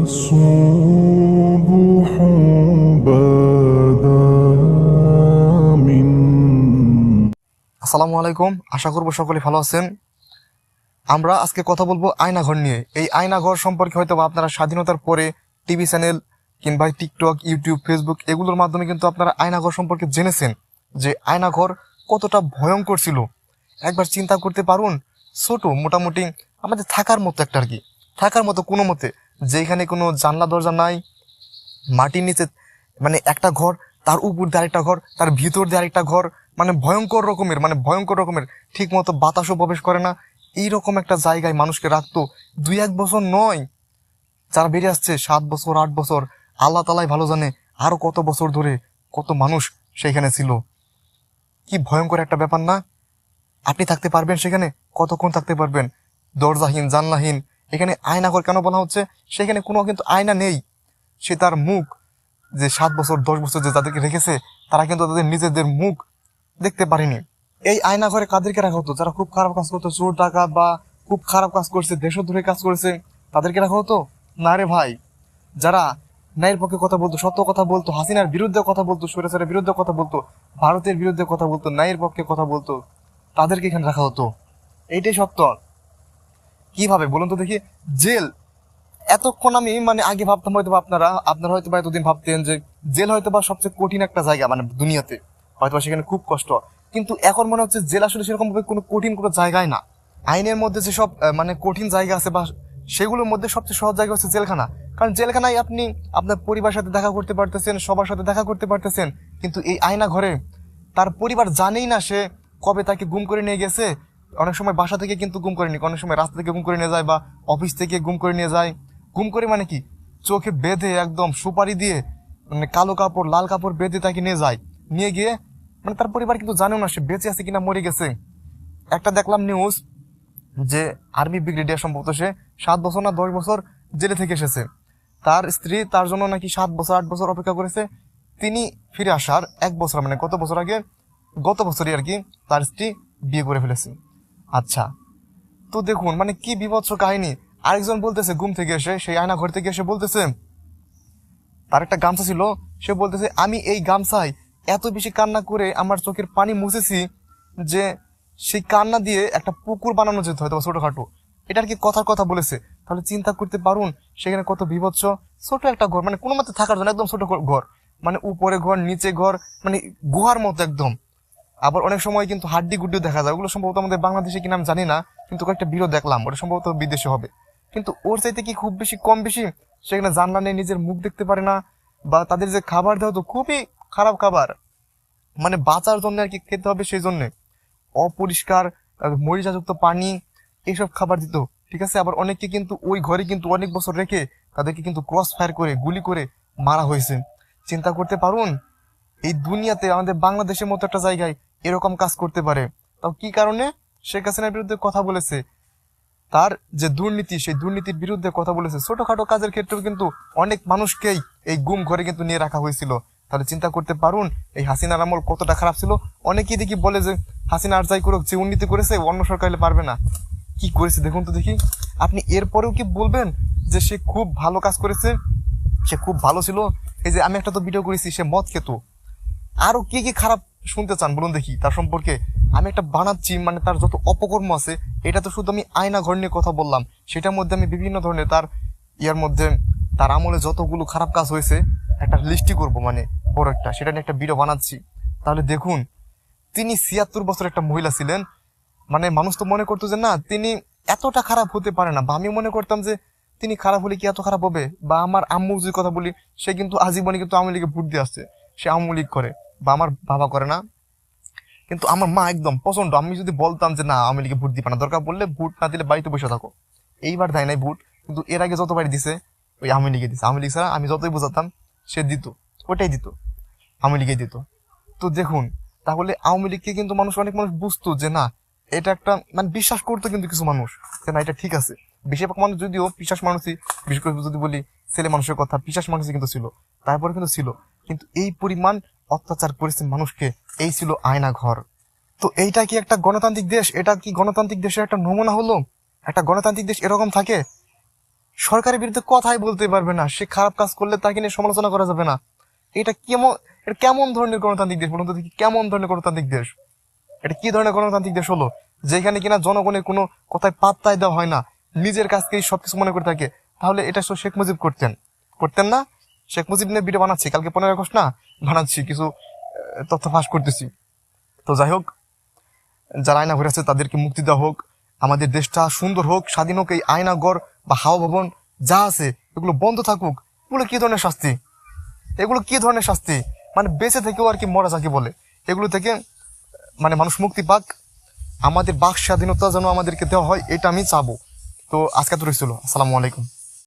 الصبح بدا من আসসালামু আলাইকুম আশা করবো সকলে ভালো আছেন আমরা আজকে কথা বলবো আয়নাঘর নিয়ে এই আয়নাঘর সম্পর্কে হয়তো বা আপনারা স্বাধীনতার পরে টিভি চ্যানেল কিংবা টিকটক ইউটিউব ফেসবুক এগুলোর মাধ্যমে কিন্তু আপনারা আয়নাঘর সম্পর্কে জেনেছেন যে আয়নাঘর কতটা ভয়ঙ্কর ছিল একবার চিন্তা করতে পারুন ছোট মোটামুটি আমাদের থাকার মতো একটা আর কি থাকার মতো কোনো মতে যেখানে কোনো জানলা, দরজা নাই, মাটির নিচে মানে একটা ঘর, তার উপর দিয়ে আরেকটা ঘর, তার ভিতর দিয়ে আরেকটা ঘর মানে ভয়ঙ্কর রকমের মানে ভয়ঙ্কর রকমের ঠিক মতো বাতাসও প্রবেশ করে না। এইরকম একটা জায়গায় মানুষকে রাখতো দুই এক বছর নয়। যারা বেরিয়ে আসছে, সাত বছর, আট বছর, আল্লাহ তালাই ভালো জানে আরও কত বছর ধরে কত মানুষ সেখানে ছিল। কি ভয়ঙ্কর একটা ব্যাপার না? আপনি থাকতে পারবেন সেখানে, কতক্ষণ থাকতে পারবেন? দরজাহীন, জানলাহীন এখানে আয়না আয়নাঘর কেন বলা হচ্ছে? সেখানে কোনো কিন্তু আয়না নেই। সে তার মুখ যে সাত বছর, দশ বছর যে যাদেরকে রেখেছে, তারা কিন্তু তাদের নিজেদের মুখ দেখতে পারেনি। এই আয়না ঘরে কাদেরকে রাখা হতো? যারা খুব খারাপ কাজ করতো, চোর টাকা বা খুব খারাপ কাজ করছে দেশদ্রোহী কাজ করেছে, তাদেরকে রাখা হতো? না রে ভাই। যারা ন্যায়ের পক্ষে কথা বলতো, সত্য কথা বলতো, হাসিনার বিরুদ্ধে কথা বলতো সুরেশের বিরুদ্ধে কথা বলতো, ভারতের বিরুদ্ধে কথা বলতো, ন্যায়ের পক্ষে কথা বলতো, তাদেরকে এখানে রাখা হতো। এইটাই সত্য। কীভাবে? বলুন তো দেখি। জেল। এতক্ষণ আমি মানে আগে ভাবতাম হয়তো আপনারা আপনারা হয়তো বা এতদিন ভাবতেন যে জেল হয়তো বা সবচেয়ে কঠিন একটা জায়গা মানে দুনিয়াতে। হয়তো বা সেখানে খুব কষ্ট। কিন্তু এখন মনে হচ্ছে জেল আসলে সেরকম ভাবে কোনো কঠিন কোনো জায়গায় না। আইনের মধ্যে যেসব মানে কঠিন জায়গা আছে বা সেগুলোর মধ্যে সবচেয়ে সহজ জায়গা হচ্ছে জেলখানা। কারণ জেলখানায় আপনি আপনার পরিবারের সাথে দেখা করতে পারতেছেন, সবার সাথে দেখা করতে পারতেছেন, কিন্তু এই আয়না ঘরে তার পরিবার জানেই না সে কবে তাকে গুম করে নিয়ে গেছে অনেক সময় বাসা থেকে কিন্তু গুম করে নিয়ে অনেক সময় রাস্তা থেকে গুম করে নিয়ে যায় বা অফিস থেকে গুম করে নিয়ে যায়। গুম করে মানে কি? চোখে বেঁধে একদম সুপারি দিয়ে মানে কালো কাপড়, লাল কাপড় বেঁধে তাকে নিয়ে যায়। নিয়ে গিয়ে মানে তার পরিবার কিন্তু জানেও না সে বেঁচে আছে কিনা, মরে গেছে। একটা দেখলাম নিউজ যে আর্মি ব্রিগেডিয়ার সম্ভবত সে সাত বছর না দশ বছর জেলে থেকে এসেছে। তার স্ত্রী তার জন্য নাকি সাত বছর, আট বছর অপেক্ষা করেছে। তিনি ফিরে আসার এক বছর মানে গত বছর আগে, গত বছরই আর কি তার স্ত্রী বিয়ে করে ফেলেছে। আচ্ছা। তো দেখুন মানে কি বিভৎস কাহিনী। আরেকজন বলতেছে, ঘুম থেকে এসে, সেই আয়না ঘর থেকে এসে বলতেছে, তার একটা গামছা ছিল, সে বলতেছে, আমি এই গামছায় এত বেশি কান্না করে আমার চোখের পানি মুছেছি যে সেই কান্না দিয়ে একটা পুকুর বানানো যেত হয়তো ছোটখাটো। এটা আর কি কথার কথা বলেছে? তাহলে চিন্তা করতে পারুন, সেখানে কত বিভৎস, ছোট একটা ঘর মানে কোনো মতে থাকার জন্য একদম ছোট ঘর মানে উপরে ঘর, নিচে ঘর মানে গুহার মতো একদম। আবার অনেক সময় কিন্তু হাড্ডি গুড্ডিও দেখা যায়। ওগুলো সম্ভবত আমাদের বাংলাদেশে কিনা আমি জানি না, কিন্তু কয়েকটা ভিডিও দেখলাম। ওটা সম্ভবত বিদেশে হবে। কিন্তু ওর চাইতে কি খুব বেশি কম বেশি, সেখানে জানলা নেই নিজের মুখ দেখতে পারে না, বা তাদের যে খাবার দেওয়া তো খুবই খারাপ খাবার। মানে বাঁচার জন্য আর কি খেতে হবে সেই জন্যে। অপরিষ্কার মরিচাযুক্ত পানি, এইসব খাবার দিত। ঠিক আছে? আবার অনেককে কিন্তু ওই ঘরে কিন্তু অনেক বছর রেখে তাদেরকে কিন্তু ক্রস ফায়ার করে, গুলি করে মারা হয়েছে। চিন্তা করতে পারুন, এই দুনিয়াতে আমাদের বাংলাদেশের মতো একটা জায়গায় এরকম কাজ করতে পারে। তাও কি কারণে? শেখ হাসিনার বিরুদ্ধে কথা বলেছে। তার যে দুর্নীতি, সেই দুর্নীতির বিরুদ্ধে কথা বলেছে। ছোটখাটো কাজের ক্ষেত্রেও কিন্তু অনেক মানুষকেই এই গুম ঘরে কিন্তু নিয়ে রাখা হয়েছিল। তাহলে চিন্তা করতে পারুন, এই হাসিনার আমল কতটা খারাপ ছিল? অনেকেই দেখি বলে যে, হাসিনা আর যাই করুক, যে উন্নতি করেছে, অন্য সরকার পারবে না। কি করেছে দেখুন তো দেখি। আপনি এরপরেও কি বলবেন যে সে খুব ভালো কাজ করেছে? সে খুব ভালো ছিল। এই যে আমি একটা তো ভিডিও করেছি, সে মদ খেত। আরও কি কি খারাপ শুনতে চান, বলুন দেখি, তার সম্পর্কে আমি একটা বানাচ্ছি মানে তার যত অপকর্ম আছে, এটা তো শুধু আমি আয়না ঘর নিয়ে কথা বললাম, সেটার মধ্যে আমি বিভিন্ন ধরনের তার ইয়ার মধ্যে, তার আমলে যতগুলো খারাপ কাজ হয়েছে, একটা লিস্টি করব মানে বড় একটা, সেটা নিয়ে একটা ভিডিও বানাচ্ছি। তাহলে দেখুন, তিনি ছিয়াত্তর বছর একটা মহিলা ছিলেন মানে মানুষ তো মনে করতো যে না, তিনি এতটা খারাপ হতে পারে না, বা আমি মনে করতাম যে তিনি খারাপ হলে কি এত খারাপ হবে? বা আমার আম্মু যদি কথা বলি, সে কিন্তু আজীবনে কিন্তু আওয়ামী লীগে ভোট দিয়ে আসছে, সে আওয়ামী লীগ করে। বা আমার বাবা করে না। কিন্তু আমার মা একদম পছন্দ। আমি যদি বলতাম যে, না আওয়ামী লীগে ভোট দিবে না। দরকার পড়লে ভোট না দিলে বাড়িতে বসে থাকো। এইবার দেয় নাই ভোট, কিন্তু এর আগে যতবার দিছে, ওই আওয়ামী লীগে দিছে। আওয়ামী লীগ ছাড়া আমি যতই বোঝাতাম, সে দিত ওটাই দিত। আওয়ামী লীগে দিত। তো দেখুন, তাহলে আওয়ামী লীগকে কিন্তু মানুষ, অনেক মানুষ বুঝতো যে, না, এটা একটা মানে বিশ্বাস করতো কিন্তু কিছু মানুষ যে, না, এটা ঠিক আছে। বেশিরভাগ মানুষ যদিও বিশ্বাস মানুষই, বিশেষ করে যদি বলি ছেলে মানুষের কথা বিশ্বাস মানুষই কিন্তু ছিল, তারপরে কিন্তু ছিল। কিন্তু এই পরিমাণ অত্যাচার করেছে মানুষকে, এই ছিল আয়না ঘর তো এইটা কি একটা গণতান্ত্রিক দেশ? এটা কি গণতান্ত্রিক দেশের একটা নমুনা হলো? একটা গণতান্ত্রিক দেশ এরকম থাকে? সরকারের বিরুদ্ধে কথাই বলতে পারবে না। সে খারাপ কাজ করলে তাকে নিয়ে সমালোচনা করা যাবে না। এটা কেমন এটা কেমন ধরনের গণতান্ত্রিক দেশ বলুন তো দেখি, কেমন ধরনের গণতান্ত্রিক দেশ? এটা কি ধরনের গণতান্ত্রিক দেশ হলো? যেখানে কিনা জনগণের কোনো কথায় পাত্তাই দেওয়া হয় না। নিজের কাছকেই সবকিছু মনে করে থাকে। তাহলে এটা শেখ মুজিব করতেন। করতেন না? শেখ মুজিব নিয়ে ভিডিও বানাচ্ছি, কালকে পনেরো আগস্ট না, বানাচ্ছি কিছু তথ্য ফাঁস করতেছি। তো যাই হোক, যারা আয়না ঘরে আছে তাদেরকে মুক্তি দেওয়া হোক, আমাদের দেশটা সুন্দর হোক, স্বাধীন হোক, এই আয়নাগর বা হাওয়া ভবন যা আছে, এগুলো বন্ধ থাকুক। এগুলো কি ধরনের শাস্তি? এগুলো কি ধরনের শাস্তি? মানে বেঁচে থেকেও আর কি মরা যাকে বলে। এগুলো থেকে মানে মানুষ মুক্তি পাক। আমাদের বাক স্বাধীনতা যেন আমাদেরকে দেওয়া হয়, এটা আমি চাবো। তো আজকে তো রয়েছিল আসসালামু আলাইকুম।